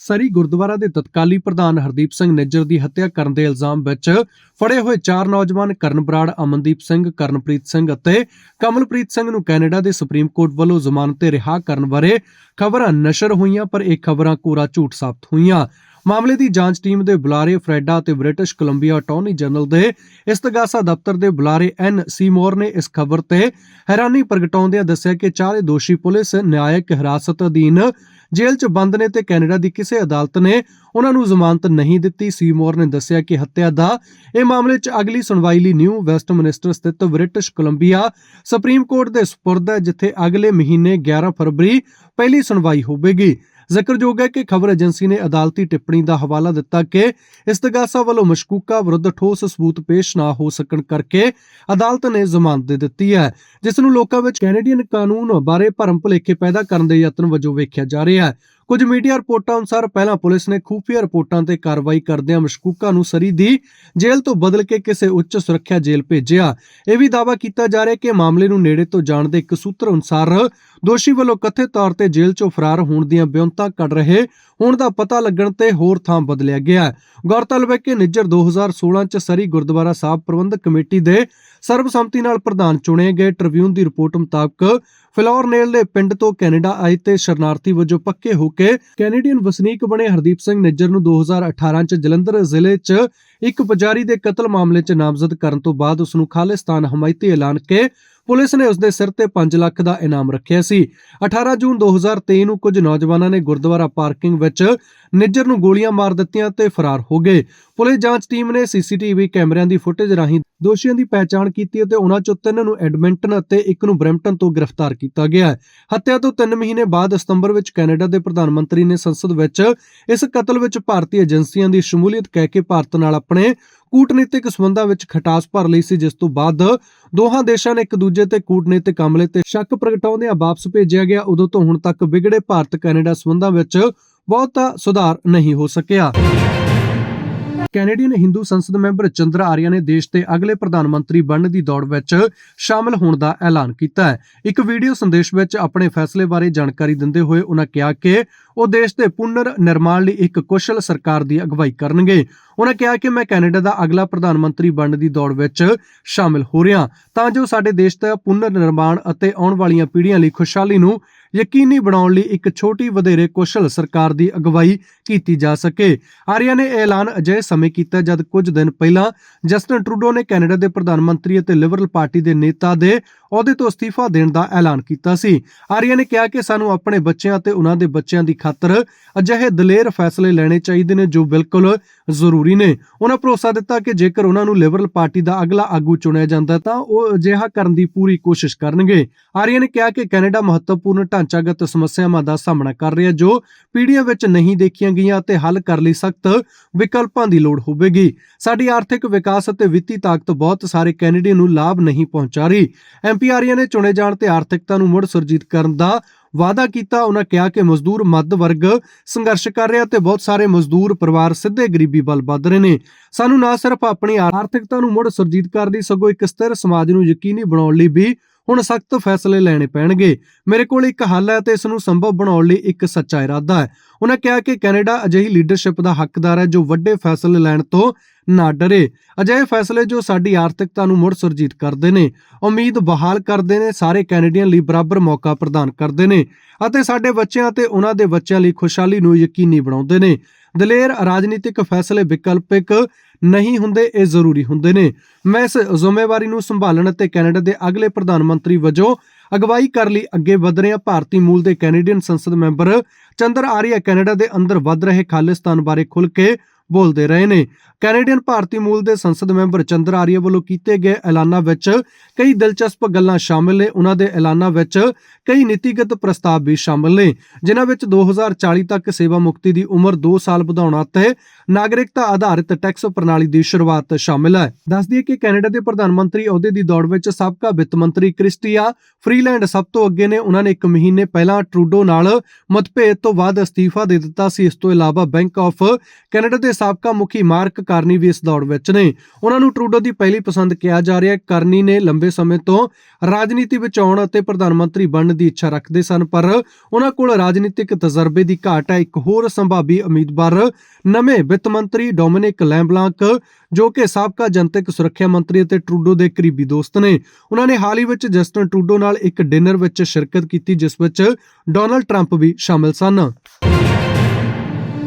ਸਰੀ ਗੁਰਦੁਆਰਾ ਦੇ ਤਤਕਾਲੀ ਪ੍ਰਧਾਨ ਹਰਦੀਪ ਸਿੰਘ ਨਿੱਜਰ ਦੀ ਹੱਤਿਆ ਕਰਨ ਦੇ ਇਲਜ਼ਾਮ ਵਿੱਚ ਫੜੇ ਹੋਏ ਚਾਰ ਨੌਜਵਾਨ ਕਰਨ ਬਰਾੜ ਅਮਨਦੀਪ ਸਿੰਘ, ਕਰਨਪ੍ਰੀਤ ਸਿੰਘ ਅਤੇ ਕਮਲਪ੍ਰੀਤ ਸਿੰਘ ਨੂੰ ਕੈਨੇਡਾ ਦੇ ਸੁਪਰੀਮ ਕੋਰਟ ਵੱਲੋਂ ਜ਼ਮਾਨਤ ਤੇ ਰਿਹਾ ਕਰਨ ਬਾਰੇ ਖਬਰਾਂ ਨਸ਼ਰ ਹੋਈਆਂ, ਪਰ ਇਹ ਖਬਰਾਂ ਕੋਰਾ ਝੂਠ ਸਾਬਤ ਹੋਈਆਂ। ਮਾਮਲੇ ਦੀ ਜਾਂਚ ਟੀਮ ਦੇ ਬੁਲਾਰੇ ਫਰੈਡਾ ਤੇ ਬ੍ਰਿਟਿਸ਼ ਕੋਲੰਬੀਆ ਅਟਾਰਨੀ ਜਨਰਲ ਦੇ ਇਸਤਗਾਸਾ ਦਫ਼ਤਰ ਦੇ ਬੁਲਾਰੇ ਐਨ ਸੀਮੋਰ ਨੇ ਇਸ ਖਬਰ ਤੇ ਹੈਰਾਨੀ ਪ੍ਰਗਟਾਉਂਦਿਆਂ ਦੱਸਿਆ ਕਿ ਚਾਰੇ ਦੋਸ਼ੀ ਪੁਲਿਸ, ਨਿਆਇਕ ਹਿਰਾਸਤ ਅਧੀਨ ਜੇਲ੍ਹ 'ਚ ਬੰਦ ਨੇ ਤੇ ਕੈਨੇਡਾ ਦੀ ਕਿਸੇ ਅਦਾਲਤ ਨੇ ਉਹਨਾਂ ਨੂੰ ਜ਼ਮਾਨਤ ਨਹੀਂ ਦਿੱਤੀ। ਸੀਮੋਰ ਨੇ ਦੱਸਿਆ ਕਿ ਹੱਤਿਆ ਦਾ ਇਹ ਮਾਮਲੇ 'ਚ ਅਗਲੀ ਸੁਣਵਾਈ ਲਈ ਨਿਊ ਵੈਸਟਮਿਨਿਸਟਰ ਸਥਿਤ ਬ੍ਰਿਟਿਸ਼ ਕੋਲੰਬੀਆ ਸੁਪਰੀਮ ਕੋਰਟ ਦੇ ਸਪੁਰਦ ਹੈ, ਜਿੱਥੇ ਅਗਲੇ ਮਹੀਨੇ 11 ਫਰਵਰੀ ਪਹਿਲੀ ਸੁਣਵਾਈ ਹੋਵੇਗੀ। ਜ਼ਿਕਰਯੋਗ ਹੈ ਕਿ ਖਬਰ ਏਜੰਸੀ ਨੇ ਅਦਾਲਤੀ ਟਿੱਪਣੀ ਦਾ ਹਵਾਲਾ ਦਿੱਤਾ ਕਿ ਇਸਤਗਾਸਾ ਵੱਲੋਂ ਮਸ਼ਕੂਕਾ ਵਿਰੁੱਧ ਠੋਸ ਸਬੂਤ ਪੇਸ਼ ਨਾ ਹੋ ਸਕਣ ਕਰਕੇ ਅਦਾਲਤ ਨੇ ਜ਼ਮਾਨਤ ਦੇ ਦਿੱਤੀ ਹੈ, ਜਿਸ ਨੂੰ ਲੋਕਾਂ ਵਿੱਚ ਕੈਨੇਡੀਅਨ ਕਾਨੂੰਨ ਬਾਰੇ ਭਰਮ ਭੁਲੇਖੇ ਪੈਦਾ ਕਰਨ ਦੇ ਯਤਨ ਵਜੋਂ ਵੇਖਿਆ ਜਾ ਰਿਹਾ ਹੈ। ਕੁਝ ਮੀਡੀਆ ਰਿਪੋਰਟਾਂ ਅਨੁਸਾਰ ਪਹਿਲਾਂ ਪੁਲਿਸ ਨੇ ਖੂਫੀਆ ਰਿਪੋਰਟਾਂ ਤੇ ਕਾਰਵਾਈ ਕਰਦਿਆਂ ਮਸ਼ਕੂਕਾ ਨੂੰ ਸਰੀ ਦੀ ਜੇਲ੍ਹ ਤੋਂ ਬਦਲ ਕੇ ਕਿਸੇ ਉੱਚ ਸੁਰੱਖਿਆ ਜੇਲ੍ਹ ਭੇਜਿਆ। ਇਹ ਵੀ ਦਾਅਵਾ ਕੀਤਾ ਜਾ ਰਿਹਾ ਕਿ ਮਾਮਲੇ ਨੂੰ ਨੇੜੇ ਤੋਂ ਜਾਣਦੇ ਇੱਕ ਸੂਤਰ ਅਨੁਸਾਰ ਦੋਸ਼ੀ ਵੱਲੋਂ ਕਥਿਤ ਤੌਰ ਤੇ ਜੇਲ੍ਹ 'ਚੋਂ ਫਰਾਰ ਹੋਣ ਦੀਆਂ ਬਿਉਂਤਾਂ ਕੱਢ ਰਹੇ ਹੋਣ ਦਾ ਪਤਾ ਲੱਗਣ ਤੇ ਹੋਰ ਥਾਂ ਬਦਲਿਆ ਗਿਆ। ਗੌਰਤਲਬ ਹੈ ਕਿ ਨਿੱਜਰ 2016 ਚ ਸਰੀ ਗੁਰਦੁਆਰਾ ਸਾਹਿਬ ਪ੍ਰਬੰਧਕ ਕਮੇਟੀ ਦੇ ਸਰਬਸੰਮਤੀ ਨਾਲ ਪ੍ਰਧਾਨ ਚੁਣੇ ਗਏ ਟ੍ਰਿਬਿਊਨ ਦੀ ਰਿਪੋਰਟ ਮੁਤਾਬਕ ਫਲੋਰ ਨੇਲ ਦੇ ਪਿੰਡ ਤੋਂ ਕੈਨੇਡਾ ਆਏ ਤੇ ਸ਼ਰਨਾਰਥੀ ਵਜੋਂ ਪੱਕੇ ਹੋ ਕੇ ਕੈਨੇਡੀਅਨ ਵਸਨੀਕ ਬਣੇ ਹਰਦੀਪ ਸਿੰਘ ਨਿੱਜਰ ਨੂੰ 2018 ਚ ਜਲੰਧਰ ਜ਼ਿਲ੍ਹੇ 'ਚ ਇੱਕ ਪੁਜਾਰੀ ਦੇ ਕਤਲ ਮਾਮਲੇ 'ਚ ਨਾਮਜ਼ਦ ਕਰਨ ਤੋਂ ਬਾਅਦ ਉਸ ਨੂੰ ਖਾਲਿਸਤਾਨ ਹਮਾਇਤੀ ਐਲਾਨ ਕੇ ਪੁਲਿਸ ਨੇ ਉਸ ਦੇ ਸਿਰ ਤੇ 5 ਲੱਖ ਦਾ ਇਨਾਮ ਰੱਖਿਆ ਸੀ। 18 ਜੂਨ 2023 ਨੂੰ ਕੁਝ ਨੌਜਵਾਨਾਂ ਨੇ ਗੁਰਦੁਆਰਾ ਪਾਰਕਿੰਗ ਵਿੱਚ ਨਿੱਜਰ ਨੂੰ ਗੋਲੀਆਂ ਮਾਰ ਦਿੱਤੀਆਂ ਤੇ ਫਰਾਰ ਹੋ ਗਏ। ਪੁਲਿਸ ਜਾਂਚ ਟੀਮ ਨੇ ਸੀਸੀਟੀਵੀ ਕੈਮਰਿਆਂ ਦੀ ਫੁਟੇਜ ਰਾਹੀਂ ਦੋਸ਼ੀਆਂ ਦੀ ਪਹਿਚਾਣ ਕੀਤੀ ਅਤੇ ਉਹਨਾਂ ਚੋਂ ਤਿੰਨ ਨੂੰ ਐਡਮਿੰਟਨ ਅਤੇ ਇੱਕ ਨੂੰ ਬ੍ਰੈਂਪਟਨ ਤੋਂ ਗ੍ਰਿਫਤਾਰ ਕੀਤਾ ਗਿਆ ਹੱਤਿਆ ਤੋਂ 3 ਮਹੀਨੇ ਬਾਅਦ ਸਤੰਬਰ ਵਿੱਚ ਕੈਨੇਡਾ ਦੇ ਪ੍ਰਧਾਨ ਮੰਤਰੀ ਨੇ ਸੰਸਦ ਵਿੱਚ ਇਸ ਕਤਲ ਵਿੱਚ ਭਾਰਤੀ ਏਜੰਸੀਆਂ ਦੀ ਸ਼ਮੂਲੀਅਤ ਕਹਿ ਕੇ ਭਾਰਤ ਨਾਲ ਆਪਣੇ ਕੂਟਨੀਤਿਕ ਸਬੰਧਾਂ ਵਿੱਚ ਖਟਾਸ ਭਰ ਲਈ ਸੀ, ਜਿਸ ਤੋਂ ਬਾਅਦ ਦੋਹਾਂ ਦੇਸ਼ਾਂ ਨੇ ਇੱਕ ਦੂਜੇ ਤੇ ਕੂਟਨੀਤਿਕ ਹਮਲੇ ਤੇ ਸ਼ੱਕ ਪ੍ਰਗਟਾਉਂਦਿਆਂ ਵਾਪਸ ਭੇਜਿਆ ਗਿਆ। ਉਦੋਂ ਤੋਂ ਹੁਣ ਤੱਕ ਵਿਗੜੇ ਭਾਰਤ ਕੈਨੇਡਾ ਸਬੰਧਾਂ ਵਿੱਚ ਬਹੁਤਾ ਸੁਧਾਰ ਨਹੀਂ ਹੋ ਸਕਿਆ। ਕੈਨੇਡੀਅਨ ਹਿੰਦੂ ਸੰਸਦ ਮੈਂਬਰ ਚੰਦਰ ਆਰੀਆ ਨੇ ਦੇਸ਼ ਦੇ ਅਗਲੇ ਪ੍ਰਧਾਨ ਮੰਤਰੀ ਬਣਨ ਦੀ ਦੌੜ ਵਿੱਚ ਸ਼ਾਮਲ ਹੋਣ ਦਾ ਐਲਾਨ ਕੀਤਾ ਹੈ। ਇੱਕ ਵੀਡੀਓ ਸੰਦੇਸ਼ ਵਿੱਚ ਆਪਣੇ ਫੈਸਲੇ ਬਾਰੇ ਜਾਣਕਾਰੀ ਦਿੰਦੇ ਹੋਏ ਉਹਨਾਂ ਕਿਹਾ ਕਿ ਉਹ ਦੇਸ਼ ਦੇ ਪੁਨਰ ਨਿਰਮਾਣ ਲਈ ਇੱਕ ਕੁਸ਼ਲ ਸਰਕਾਰ ਦੀ ਅਗਵਾਈ ਕਰਨਗੇ। ਉਹਨਾਂ ਕਿਹਾ ਕਿ ਮੈਂ ਕੈਨੇਡਾ ਦਾ ਅਗਲਾ ਪ੍ਰਧਾਨ ਮੰਤਰੀ ਬਣਨ ਦੀ ਦੌੜ ਵਿੱਚ ਸ਼ਾਮਲ ਹੋ ਰਿਹਾ ਤਾਂ ਜੋ ਸਾਡੇ ਦੇਸ਼ ਦਾ ਪੁਨਰ ਨਿਰਮਾਣ ਅਤੇ ਆਉਣ ਵਾਲੀਆਂ ਪੀੜ੍ਹੀਆਂ ਲਈ ਖੁਸ਼ਹਾਲੀ ਨੂੰ ਯਕੀਨੀ ਬਣਾਉਣ ਲਈ ਇੱਕ ਛੋਟੀ ਵਧੇਰੇ ਕੁਸ਼ਲ ਸਰਕਾਰ ਦੀ ਅਗਵਾਈ ਕੀਤੀ ਜਾ ਸਕੇ। ਆਰੀਆ ਨੇ ਐਲਾਨ ਅਜਿਹੇ ਸਮੇਂ ਕੀਤਾ ਜਦ ਕੁਝ ਦਿਨ ਪਹਿਲਾਂ ਜਸਟਨ ਟਰੂਡੋ ਨੇ ਕੈਨੇਡਾ ਦੇ ਪ੍ਰਧਾਨ ਮੰਤਰੀ ਅਤੇ ਲਿਬਰਲ ਪਾਰਟੀ ਦੇ ਨੇਤਾ ਦੇ ਅਹੁਦੇ ਤੋਂ ਅਸਤੀਫਾ ਦੇਣ ਦਾ ਐਲਾਨ ਕੀਤਾ ਸੀ। ਆਰੀਆ ਨੇ ਕਿਹਾ ਕਿ ਸਾਨੂੰ ਆਪਣੇ ਬੱਚਿਆਂ ਅਤੇ ਉਹਨਾਂ ਦੇ ਬੱਚਿਆਂ ਦੀ ਖਾਤਰ ਅਜਿਹੇ ਦਲੇਰ ਫੈਸਲੇ ਲੈਣੇ ਚਾਹੀਦੇ ਨੇ ਜੋ ਬਿਲਕੁਲ ਜ਼ਰੂਰੀ ਨੇ। ਉਹਨਾਂ ਭਰੋਸਾ ਦਿੱਤਾ ਕਿ ਜੇਕਰ ਉਹਨਾਂ ਨੂੰ ਲਿਬਰਲ ਪਾਰਟੀ ਦਾ ਅਗਲਾ ਆਗੂ ਚੁਣਿਆ ਜਾਂਦਾ ਤਾਂ ਉਹ ਅਜਿਹਾ ਕਰਨ ਦੀ ਪੂਰੀ ਕੋਸ਼ਿਸ਼ ਕਰਨਗੇ। ਆਰੀਆ ਨੇ ਕਿਹਾ ਕਿ ਕੈਨੇਡਾ ਮਹੱਤਵਪੂਰਨ ਢਾਂਚਾਗਤ ਸਮੱਸਿਆਵਾਂ ਦਾ ਸਾਹਮਣਾ ਕਰ ਰਿਹਾ, ਜੋ ਪੀੜ੍ਹੀਆਂ ਵਿੱਚ ਨਹੀਂ ਦੇਖੀਆਂ ਗਈਆਂ ਅਤੇ ਹੱਲ ਕਰਨ ਲਈ ਸਖਤ ਵਿਕਲਪਾਂ ਦੀ ਲੋੜ ਹੋਵੇਗੀ। ਸਾਡੀ ਆਰਥਿਕ ਵਿਕਾਸ ਅਤੇ ਵਿੱਤੀ ਤਾਕਤ ਬਹੁਤ ਸਾਰੇ ਕੈਨੇਡੀਅਨ ਨੂੰ ਲਾਭ ਨਹੀਂ ਪਹੁੰਚਾ ਰਹੀ। ਐਮਪੀ ਨੇ ਚੁਣੇ ਜਾਣ ਤੇ ਆਰਥਿਕਤਾ ਨੂੰ ਮੁੜ ਸੁਰਜੀਤ ਕਰਨ ਦਾ ਵਾਅਦਾ ਕੀਤਾ। ਉਹਨਾਂ ਕਿਹਾ ਕਿ ਮਜ਼ਦੂਰ ਮੱਧ ਵਰਗ ਸੰਘਰਸ਼ ਕਰ ਰਿਹਾ ਤੇ ਬਹੁਤ ਸਾਰੇ ਮਜ਼ਦੂਰ ਪਰਿਵਾਰ ਸਿੱਧੇ ਗਰੀਬੀ ਵੱਲ ਵੱਧ ਰਹੇ ਨੇ। ਸਾਨੂੰ ਨਾ ਸਿਰਫ ਆਪਣੀ ਆਰਥਿਕਤਾ ਨੂੰ ਮੁੜ ਸੁਰਜੀਤ ਕਰਨ ਦੀ, ਸਗੋਂ ਇੱਕ ਸਥਿਰ ਸਮਾਜ ਨੂੰ ਯਕੀਨੀ ਬਣਾਉਣ ਲਈ ਵੀ ਹੁਣ ਸਖਤ ਫੈਸਲੇ ਲੈਣੇ ਪੈਣਗੇ। ਮੇਰੇ ਕੋਲ ਇੱਕ ਹੱਲ ਹੈ ਤੇ ਇਸ ਨੂੰ ਸੰਭਵ ਬਣਾਉਣ ਲਈ ਇੱਕ ਸੱਚਾ ਇਰਾਦਾ ਹੈ। ਉਹਨਾਂ ਕਿਹਾ ਕਿ ਕੈਨੇਡਾ ਅਜਿਹੀ ਲੀਡਰਸ਼ਿਪ ਦਾ ਹੱਕਦਾਰ ਹੈ ਜੋ ਵੱਡੇ ਫੈਸਲੇ ਲੈਣ ਤੋਂ ਨਾ ਡਰੇ। ਅਜਿਹੇ ਫੈਸਲੇ ਜੋ ਸਾਡੀ ਆਰਥਿਕਤਾ ਨੂੰ ਮੁੜ ਸੁਰਜੀਤ ਕਰਦੇ ਨੇ, ਉਮੀਦ ਬਹਾਲ ਕਰਦੇ ਨੇ, ਸਾਰੇ ਕੈਨੇਡੀਅਨ ਲਈ ਬਰਾਬਰ ਮੌਕਾ ਪ੍ਰਦਾਨ ਕਰਦੇ ਨੇ ਅਤੇ ਸਾਡੇ ਬੱਚਿਆਂ ਅਤੇ ਉਹਨਾਂ ਦੇ ਬੱਚਿਆਂ ਲਈ ਖੁਸ਼ਹਾਲੀ ਨੂੰ ਯਕੀਨੀ ਬਣਾਉਂਦੇ ਨੇ। ਦਲੇਰ ਰਾਜਨੀਤਿਕ ਫੈਸਲੇ ਵਿਕਲਪਿਕ ਨਹੀਂ ਹੁੰਦੇ, ਇਹ ਜ਼ਰੂਰੀ ਹੁੰਦੇ ਨੇ। ਮੈਂ ਇਸ ਜ਼ਿੰਮੇਵਾਰੀ ਨੂੰ ਸੰਭਾਲਣ ਅਤੇ ਕੈਨੇਡਾ ਦੇ ਅਗਲੇ ਪ੍ਰਧਾਨ ਮੰਤਰੀ ਵਜੋਂ ਅਗਵਾਈ ਕਰਨ ਲਈ। ਅੱਗੇ ਵਧ ਰਿਹਾ ਭਾਰਤੀ ਮੂਲ ਦੇ ਕੈਨੇਡੀਅਨ ਸੰਸਦ ਮੈਂਬਰ ਚੰਦਰ ਆਰੀਆ ਕੈਨੇਡਾ ਦੇ ਅੰਦਰ ਵੱਧ ਰਹੇ ਖਾਲਿਸਤਾਨ ਬਾਰੇ ਖੁੱਲ੍ਹ ਕੇ ਬੋਲਦੇ ਰਹੇ ਨੇ। ਕੈਨੇਡੀਅਨ ਭਾਰਤੀ ਮੂਲ ਦੇ ਸੰਸਦ ਮੈਂਬਰ ਚੰਦਰ ਆਰੀਆ ਵੱਲੋਂ ਕੀਤੇ ਗਏ ਐਲਾਨਾਂ ਵਿੱਚ ਕਈ ਦਿਲਚਸਪ ਗੱਲਾਂ ਸ਼ਾਮਲ ਨੇ। ਉਹਨਾਂ ਦੇ ਐਲਾਨਾਂ ਵਿੱਚ ਕਈ ਨੀਤੀਗਤ ਪ੍ਰਸਤਾਵ ਵੀ ਸ਼ਾਮਲ ਨੇ, ਜਿਨ੍ਹਾਂ ਵਿੱਚ 2040 ਤੱਕ ਸੇਵਾ ਮੁਕਤੀ ਦੀ ਉਮਰ 2 ਸਾਲ ਵਧਾਉਣਾ ਤੇ ਨਾਗਰਿਕਤਾ ਆਧਾਰਿਤ ਟੈਕਸ ਪ੍ਰਣਾਲੀ ਦੀ ਸ਼ੁਰੂਆਤ ਸ਼ਾਮਿਲ ਹੈ। ਦੱਸਦੀ ਹੈ ਕਿ ਕੈਨੇਡਾ ਦੇ ਪ੍ਰਧਾਨ ਮੰਤਰੀ ਅਹੁਦੇ ਦੀ ਦੌੜ ਵਿੱਚ ਸਾਬਕਾ ਵਿੱਤ ਮੰਤਰੀ ਕ੍ਰਿਸਟੀਆ ਫਰੀਲੈਂਡ ਸਭ ਤੋਂ ਅੱਗੇ ਨੇ। ਉਹਨਾਂ ਨੇ 1 ਮਹੀਨੇ ਪਹਿਲਾਂ ਟਰੂਡੋ ਨਾਲ ਮਤਭੇਦ ਤੋਂ ਬਾਅਦ ਅਸਤੀਫਾ ਦੇ ਦਿੱਤਾ ਸੀ। ਇਸ ਤੋਂ ਇਲਾਵਾ ਬੈਂਕ ਆਫ ਕੈਨੇਡਾ ਦੇ ਸਾਬਕਾ ਮੁਖੀ ਮਾਰਕ ਕਰਨੀ ਵੀ ਇਸ ਦੌੜ ਵਿੱਚ ਨੇ। ਉਹਨਾਂ ਨੂੰ ਟਰੂਡੋ ਦੀ ਪਹਿਲੀ ਪਸੰਦ ਕਿਹਾ ਜਾ ਰਿਹਾ ਹੈ। ਕਾਰਨੀ ਨੇ ਲੰਬੇ ਸਮੇਂ ਤੋਂ ਰਾਜਨੀਤੀ ਵਿੱਚ ਆਉਣ ਅਤੇ ਪ੍ਰਧਾਨ ਮੰਤਰੀ ਬਣਨ ਦੀ ਇੱਛਾ ਰੱਖਦੇ ਸਨ, ਪਰ ਉਹਨਾਂ ਕੋਲ ਰਾਜਨੀਤਿਕ ਤਜਰਬੇ ਦੀ ਘਾਟ ਹੈ। ਇੱਕ ਹੋਰ ਸੰਭਾਵੀ ਉਮੀਦਵਾਰ ਨਵੇਂ ਵਿੱਤ ਮੰਤਰੀ ਡੋਮਿਨਿਕ ਲੈਂਬਲਾਂਕ, ਜੋ ਕਿ ਸਾਬਕਾ ਜਨਤਕ ਸੁਰੱਖਿਆ ਮੰਤਰੀ ਅਤੇ ਟਰੂਡੋ ਦੇ ਕਰੀਬੀ ਦੋਸਤ ਨੇ। ਉਹਨਾਂ ਨੇ ਹਾਲ ਹੀ ਵਿੱਚ ਜਸਟਨ ਟਰੂਡੋ ਨਾਲ ਇੱਕ ਡਿਨਰ ਵਿੱਚ ਸ਼ਿਰਕਤ ਕੀਤੀ, ਜਿਸ ਵਿੱਚ ਡੋਨਲਡ ਟਰੰਪ ਵੀ ਸ਼ਾਮਿਲ ਸਨ।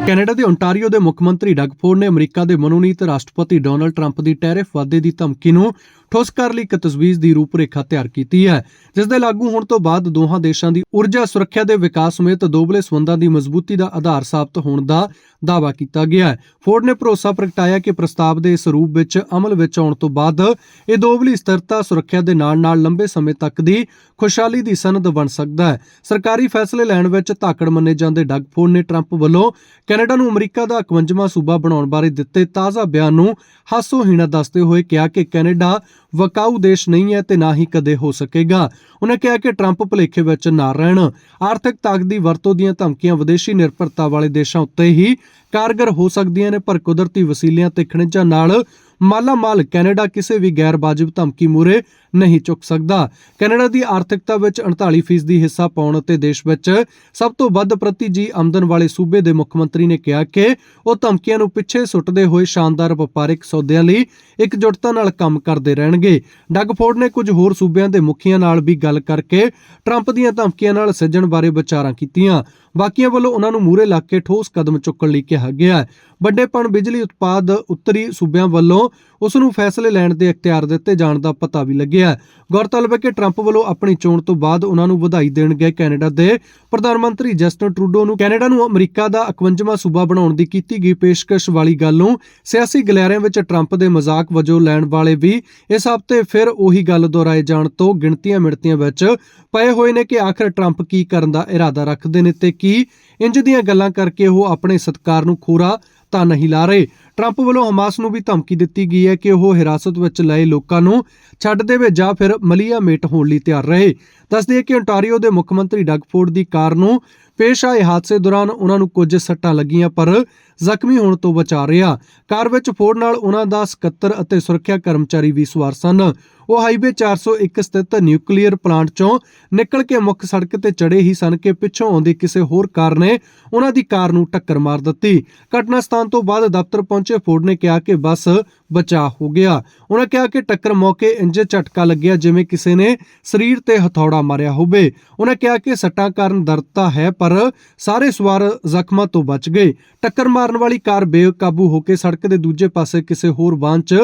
ਕੈਨੇਡਾ ਦੇ ਓਨਟਾਰੀਓ ਦੇ ਮੁੱਖ ਮੰਤਰੀ ਡਗ ਫੋਰਡ ਨੇ ਅਮਰੀਕਾ ਦੇ ਮਨੋਨੀਤ ਰਾਸ਼ਟਰਪਤੀ ਡੋਨਲਡ ਟਰੰਪ ਦੀ ਟੈਰਿਫ ਵਾਧੇ ਦੀ ਧਮਕੀ ਨੂੰ ਠੋਸ ਕਰਨ ਲਈ ਇੱਕ ਤਜਵੀਜ਼ ਦੀ ਰੂਪਰੇਖਾ ਤਿਆਰ ਕੀਤੀ ਹੈ, ਜਿਸ ਦੇ ਲਾਗੂ ਹੋਣ ਤੋਂ ਬਾਅਦ ਦੋਹਾਂ ਦੇਸ਼ਾਂ ਦੀ ਊਰਜਾ ਸੁਰੱਖਿਆ ਦੇ ਵਿਕਾਸ ਸਮੇਤ ਦੋਗਲੇ ਸਬੰਧਾਂ ਦੀ ਮਜ਼ਬੂਤੀ ਦਾ ਆਧਾਰ ਸਾਬਤ ਹੋਣ ਦਾ ਦਾਅਵਾ ਕੀਤਾ ਗਿਆ ਹੈ। ਫੋਰਡ ਨੇ ਭਰੋਸਾ ਪ੍ਰਗਟਾਇਆ ਕਿ ਪ੍ਰਸਤਾਵ ਦੇ ਇਸ ਰੂਪ ਵਿੱਚ ਅਮਲ ਵਿੱਚ ਆਉਣ ਤੋਂ ਬਾਅਦ ਇਹ ਦੋਬਲੀ ਸਥਿਰਤਾ ਸੁਰੱਖਿਆ ਦੇ ਨਾਲ-ਨਾਲ ਲੰਬੇ ਸਮੇਂ ਤੱਕ ਦੀ ਖੁਸ਼ਹਾਲੀ ਦੀ ਸਨਦ ਬਣ ਸਕਦਾ ਹੈ। ਸਰਕਾਰੀ ਫੈਸਲੇ ਲੈਣ ਵਿੱਚ ਧਾਕੜ ਮੰਨੇ ਜਾਂਦੇ ਡੱਗ ਫੋਰਡ ਨੇ ਟਰੰਪ ਵੱਲੋਂ ਕੈਨੇਡਾ ਨੂੰ ਅਮਰੀਕਾ ਦਾ 51ਵਾਂ ਸੂਬਾ ਬਣਾਉਣ ਬਾਰੇ ਦਿੱਤੇ ਤਾਜ਼ਾ ਬਿਆਨ ਨੂੰ ਹਾਸੋਹੀਣਾ ਦੱਸਦੇ ਹੋਏ ਕਿਹਾ ਕਿ ਕੈਨੇਡਾ ਵਕਾਊ ਦੇਸ਼ ਨਹੀਂ ਹੈ ਤੇ ਨਾ ਹੀ ਕਦੇ ਹੋ ਸਕੇਗਾ। ਉਹਨੇ ਕਿਹਾ ਕਿ ਟਰੰਪ ਭੁਲੇਖੇ ਵਿੱਚ ਨਾ ਰਹਿਣ। ਆਰਥਿਕ ਤਾਕਤ ਦੀ ਵਰਤੋਂ ਦੀਆਂ ਧਮਕੀਆਂ ਵਿਦੇਸ਼ੀ ਨਿਰਭਰਤਾ ਵਾਲੇ ਦੇਸ਼ਾਂ ਉੱਤੇ ਹੀ ਕਾਰਗਰ ਹੋ ਸਕਦੀਆਂ ਨੇ, ਪਰ ਕੁਦਰਤੀ ਵਸੀਲਿਆਂ ਤੇ ਖਣਿਜਾਂ ਨਾਲ ਮਾਲਾ ਮਾਲ ਕੈਨੇਡਾ ਕਿਸੇ ਵੀ ਗੈਰ ਵਾਜਬ ਧਮਕੀ ਮੂਰੇ ਨਹੀਂ ਚੁੱਕ ਸਕਦਾ। ਕੈਨੇਡਾ ਦੀ ਆਰਥਿਕਤਾ ਵਿੱਚ 39% ਦੀ ਹਿੱਸਾ ਪਾਉਣ ਅਤੇ ਦੇਸ਼ ਵਿੱਚ ਸਭ ਤੋਂ ਵੱਧ ਪ੍ਰਤੀ ਜੀ ਆਮਦਨ ਵਾਲੇ ਸੂਬੇ ਦੇ ਮੁੱਖ ਮੰਤਰੀ ਨੇ ਕਿਹਾ ਕਿ ਉਹ ਧਮਕੀਆਂ ਨੂੰ ਪਿੱਛੇ ਸੁੱਟਦੇ ਹੋਏ ਸ਼ਾਨਦਾਰ ਵਪਾਰਕ ਸੌਦਿਆਂ ਲਈ ਇਕਜੁੱਟਤਾ ਨਾਲ ਕੰਮ ਕਰਦੇ ਰਹਿਣਗੇ। ਡਗ ਫੋਰਡ ਨੇ ਕੁਝ ਹੋਰ ਸੂਬਿਆਂ ਦੇ ਮੁਖੀਆਂ ਨਾਲ ਵੀ ਗੱਲ ਕਰਕੇ ਟਰੰਪ ਦੀਆਂ ਧਮਕੀਆਂ ਨਾਲ ਸਿੱਝਣ ਬਾਰੇ ਵਿਚਾਰਾਂ ਕੀਤੀਆਂ। ਬਾਕੀਆਂ ਵੱਲੋਂ ਉਹਨਾਂ ਨੂੰ ਮੂਹਰੇ ਲਾ ਕੇ ਠੋਸ ਕਦਮ ਚੁੱਕਣ ਲਈ ਕਿਹਾ ਗਿਆ। ਵੱਡੇਪਣ ਬਿਜਲੀ ਉਤਪਾਦ ਉੱਤਰੀ ਸੂਬਿਆਂ ਵੱਲੋਂ ਉਸ ਨੂੰ ਫੈਸਲੇ ਲੈਣ ਦੇ ਅਖਤਿਆਰ ਦਿੱਤੇ ਜਾਣ ਦਾ ਪਤਾ ਵੀ ਲੱਗਿਆ ਹੈ। ਗੌਰਤਲਬ ਹੈ ਕਿ ਟਰੰਪ ਵੱਲੋਂ ਆਪਣੀ ਚੋਣ ਤੋਂ ਬਾਅਦ ਉਹਨਾਂ ਨੂੰ ਵਧਾਈ ਦੇਣ ਗਏ ਕੈਨੇਡਾ ਦੇ ਪ੍ਰਧਾਨ ਮੰਤਰੀ ਜਸਟਨ ਟਰੂਡੋ ਨੂੰ ਕੈਨੇਡਾ ਨੂੰ ਅਮਰੀਕਾ ਦਾ 51ਵਾਂ ਸੂਬਾ ਬਣਾਉਣ ਦੀ ਕੀਤੀ ਗਈ ਪੇਸ਼ਕਸ਼ ਵਾਲੀ ਗੱਲ ਨੂੰ ਸਿਆਸੀ ਗਲਿਆਰਿਆਂ ਵਿੱਚ ਟਰੰਪ ਦੇ ਮਜ਼ਾਕ ਵਜੋਂ ਲੈਣ ਵਾਲੇ ਵੀ ਇਸ ਹਫ਼ਤੇ ਫਿਰ ਉਹੀ ਗੱਲ ਦੁਹਰਾਏ ਜਾਣ ਤੋਂ ਗਿਣਤੀਆਂ ਮਿਣਤੀਆਂ ਵਿੱਚ ਪਏ ਹੋਏ ਨੇ ਕਿ ਆਖਰ ਟਰੰਪ ਕੀ ਕਰਨ ਦਾ ਇਰਾਦਾ ਰੱਖਦੇ ਨੇ ਤੇ ਕੀ ਇੰਜ ਦੀਆਂ ਗੱਲਾਂ ਕਰਕੇ ਉਹ ਆਪਣੇ ਸਤਕਾਰ ਨੂੰ ਖੋਰਾ ਤਾਂ ਨਹੀਂ ਲਾ ਰਹੇ ਟਰੰਪ ਵੱਲੋਂ ਹਮਾਸ ਨੂੰ ਵੀ ਧਮਕੀ ਦਿੱਤੀ ਗਈ ਹੈ ਕਿ ਉਹ ਹਿਰਾਸਤ ਵਿੱਚ ਲਏ ਲੋਕਾਂ ਨੂੰ ਛੱਡ ਦੇਵੇ ਜਾਂ ਫਿਰ ਮਲੀਆ ਮੇਟ ਹੋਣ ਲਈ ਤਿਆਰ ਰਹੇ। ਦੱਸਦੇ ਕਿ ਓਨਟਾਰੀਓ ਦੇ ਮੁੱਖ ਮੰਤਰੀ ਡਗ ਫੋਰਡ ਦੀ ਕਾਰ ਨੂੰ ਪੇਸ਼ ਆਏ ਹਾਦਸੇ ਦੌਰਾਨ ਉਹਨਾਂ ਨੂੰ ਕੁਝ ਸੱਟਾਂ ਲੱਗੀਆਂ, ਪਰ ਜ਼ਖਮੀ ਹੋਣ ਤੋਂ ਬਚਾ ਰਿਹਾ। ਕਾਰ ਵਿੱਚ ਫੋਰਡ ਨਾਲ ਉਹਨਾਂ ਦਾ ਸਕੱਤਰ ਅਤੇ ਸੁਰੱਖਿਆ ਕਰਮਚਾਰੀ ਵੀ ਸਵਾਰ ਸਨ। ਉਹ ਹਾਈਵੇ 401 ਸਥਿਤ ਨਿਊਕਲੀਅਰ ਪਲਾਂਟ ਚੋਂ ਨਿਕਲ ਕੇ ਮੁੱਖ ਸੜਕ ਤੇ ਚੜੇ ਹੀ ਸਨ ਕਿ ਪਿੱਛੋਂ ਆਉਂਦੀ ਕਿਸੇ ਹੋਰ ਕਾਰ ਨੇ ਉਹਨਾਂ ਦੀ ਕਾਰ ਨੂੰ ਟੱਕਰ ਮਾਰ ਦਿੱਤੀ। ਘਟਨਾ ਸਥਾਨ ਤੋਂ ਬਾਅਦ ਦਫ਼ਤਰ ਪਹੁੰਚੇ ਫੋਰਡ ਨੇ ਕਿਹਾ ਕਿ ਬੱਸ ਬਚਾਅ ਹੋ ਗਿਆ। ਉਹਨਾਂ ਕਿਹਾ ਕਿ ਟੱਕਰ ਮੌਕੇ ਇੰਜ ਝਟਕਾ ਲੱਗਿਆ ਜਿਵੇਂ ਕਿਸੇ ਨੇ ਸਰੀਰ ਤੇ ਹਥੌੜਾ ਮਾਰਿਆ ਹੋਵੇ। ਉਹਨਾਂ ਕਿਹਾ ਕਿ ਸੱਟਾਂ ਕਾਰਨ ਦਰਦ ਤਾਂ ਹੈ, ਪਰ ਸਾਰੇ ਸਵਾਰ ਜ਼ਖਮਾਂ ਤੋਂ ਬਚ ਗਏ। ਟੱਕਰ ਮਾਰਨ ਵਾਲੀ ਕਾਰ ਬੇਕਾਬੂ ਹੋ ਕੇ ਸੜਕ ਦੇ ਦੂਜੇ ਪਾਸੇ ਕਿਸੇ ਹੋਰ ਵਾਹਨ 'ਚ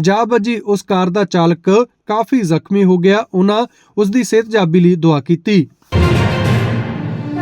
ਜਾ ਵੱਜੀ। ਉਸ ਕਾਰ ਦਾ ਚਾਲਕ ਕਾਫੀ ਜ਼ਖਮੀ ਹੋ ਗਿਆ। ਉਹਨਾਂ ਉਸ ਦੀ ਸਿਹਤਯਾਬੀ ਲਈ ਦੁਆ ਕੀਤੀ।